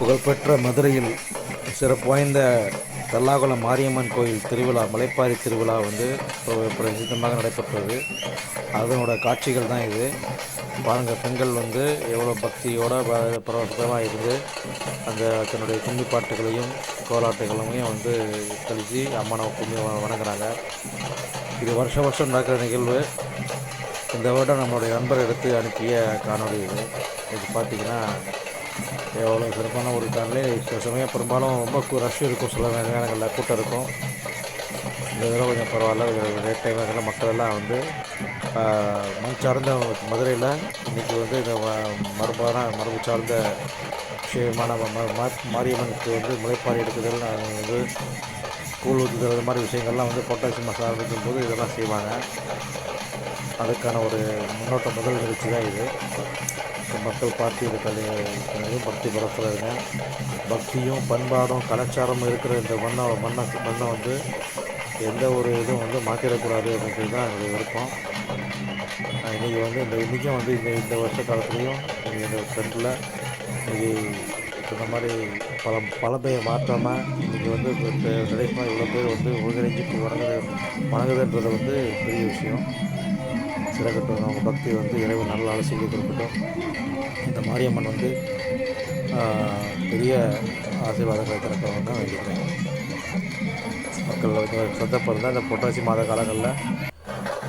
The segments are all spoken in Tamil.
புகழ்பெற்ற மதுரையில் சிறப்பு வாய்ந்த தல்லாகுளம் மாரியம்மன் கோயில் திருவிழா மலைப்பாரி திருவிழா வந்து பிரசித்தமாக நடைபெற்றது. அதனோட காட்சிகள் தான் இது. பாருங்கள் பெண்கள் வந்து எவ்வளோ பக்தியோட ப- பரவசமாக இருந்து அந்த தன்னுடைய கும்மி பாட்டுகளையும் கோலாட்டுகளையும் வந்து கழித்து அம்மனை கும்மி வணங்குறாங்க. இது வருஷம் வருஷம் நடக்கிற நிகழ்வு. இந்த வருடம் நம்மளுடைய நண்பர் எடுத்து அனுப்பிய காணொளி இது. இது பார்த்தீங்கன்னா எவ்வளோ சிறப்பான ஒரு காணொளி சில சமயம் பெரும்பாலும் ரொம்ப ரஷ் இருக்கும். சில நேரங்களில் கூட்டம் இருக்கும். இந்த தடவை கொஞ்சம் பரவாயில்ல. ரேட் டைம் மக்கள் எல்லாம் வந்து மண் சார்ந்த மதுரையில் இன்றைக்கி வந்து இந்த மரபான மரபு சார்ந்த விஷயமான ம- ம- மாரியம்மனுக்கு வந்து முளைப்பாரி எடுக்குதல் வந்து கூழ் ஊற்றுதல் இது மாதிரி விஷயங்கள்லாம் வந்து பொட்டாசி மாதம் ஆரம்பிக்கும் போது இதெல்லாம் செய்வாங்க. அதுக்கான ஒரு முன்னோட்ட முதல் நிகழ்ச்சி தான் இது. இப்ப மக்கள் பார்த்து இது கலை பக்தி பரப்புறதுங்க பக்தியும் பண்பாடும் கலாச்சாரமும் இருக்கிற இந்த மண்ணை மண்ணை மண்ணை வந்து எந்த ஒரு இதுவும் வந்து மாற்றிடக்கூடாது அப்படின்றது தான் எங்களுக்கு விருப்பம். இன்றைக்கி வந்து இந்த இன்றைக்கும் வந்து இந்த இந்த வருஷ காலத்துலேயும் இந்த ட்ரெண்டில் இன்றைக்கி இந்த மாதிரி பல பல மாற்றாமல் இன்றைக்கி வந்து கடைசியாக இவ்வளோ பேர் வந்து ஒருங்கிணைஞ்சு வணங்குது வணங்குதுன்றது வந்து பெரிய விஷயம். சிறக்கட்டும் அவங்க பக்தி வந்து இறைவன் நல்ல ஆலோசனை கொடுக்கட்டும். இந்த மாரியம்மன் வந்து பெரிய ஆசீர்வாதங்களை திறக்கணும் தான் வேண்டிக்கிறேன் மக்கள் வந்து சந்தர்ப்பம் இந்த புரட்டாசி மாத காலங்களில்.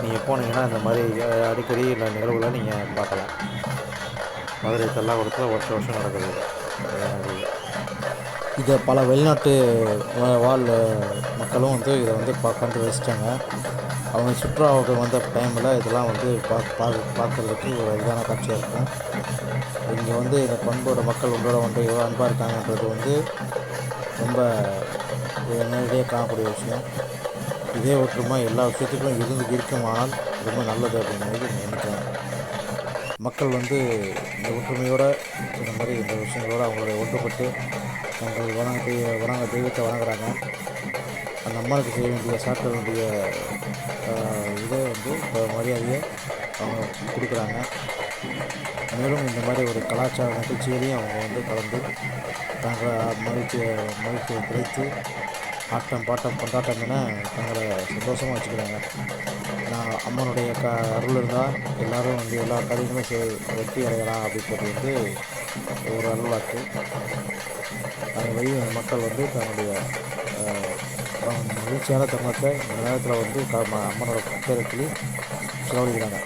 நீங்கள் போனீங்கன்னா இந்த மாதிரி அடிக்கடி இல்லை நிகழ்வுகளை நீங்கள் பார்க்கலாம். மதுரை தல்லாகுளத்தில் வருஷம் வருஷம் நடக்கிறது. இதை பல வெளிநாட்டு வாழ் மக்களும் வந்து இதை வந்து பா கண்டு ரசித்தாங்க அவங்க சுற்றுலாவுக்கு வந்த டைமில் இதெல்லாம் வந்து பா பார்க்க பார்க்குறதுக்கு ஒரு இதான காட்சியாக இருக்கும். இங்கே வந்து இந்த பண்போட மக்கள் உங்களோட வந்து எவ்வளோ அன்பாக இருக்காங்கன்றது வந்து ரொம்ப நேரடியாக காணக்கூடிய விஷயம். இதே ஒற்றுமை எல்லா விஷயத்துக்கும் இருந்து இருக்குமானால் ரொம்ப நல்லது அப்படிங்கிறது நினைக்கிறேன். மக்கள் வந்து இந்த ஒற்றுமையோட இந்த மாதிரி இந்த விஷயங்களோடு அவங்களோட ஒன்றுபட்டு தங்கள் வணங்க தெய்வ வணங்க தெய்வத்தை வணங்குறாங்க. அந்த அம்மாவுக்கு செய்ய வேண்டிய சாப்பிட வேண்டிய இதை வந்து இப்போ மரியாதையை அவங்க கொடுக்குறாங்க. மேலும் இந்த மாதிரி ஒரு கலாச்சார நிகழ்ச்சிகளையும் அவங்க வந்து கலந்து தங்களை மகிழ்ச்சியை மகிழ்ச்சியை குறைத்து ஆட்டம் பாட்டம் கொண்டாட்டம் என தங்களை சந்தோஷமாக வச்சுக்கிறாங்க. நான் அம்மனுடைய க அருள் இருந்தால் எல்லோரும் வந்து எல்லா காரியங்களும் செய் வெற்றி அடையலாம் அப்படின்றது வந்து ஒரு அருள்வாக்கு. அந்த வழி மக்கள் வந்து தன்னுடைய மகிழ்ச்சியான தருணத்தை இந்த நேரத்தில் வந்து க- ம- அம்மனோட பேரத்தில் செலவழிக்கிறாங்க.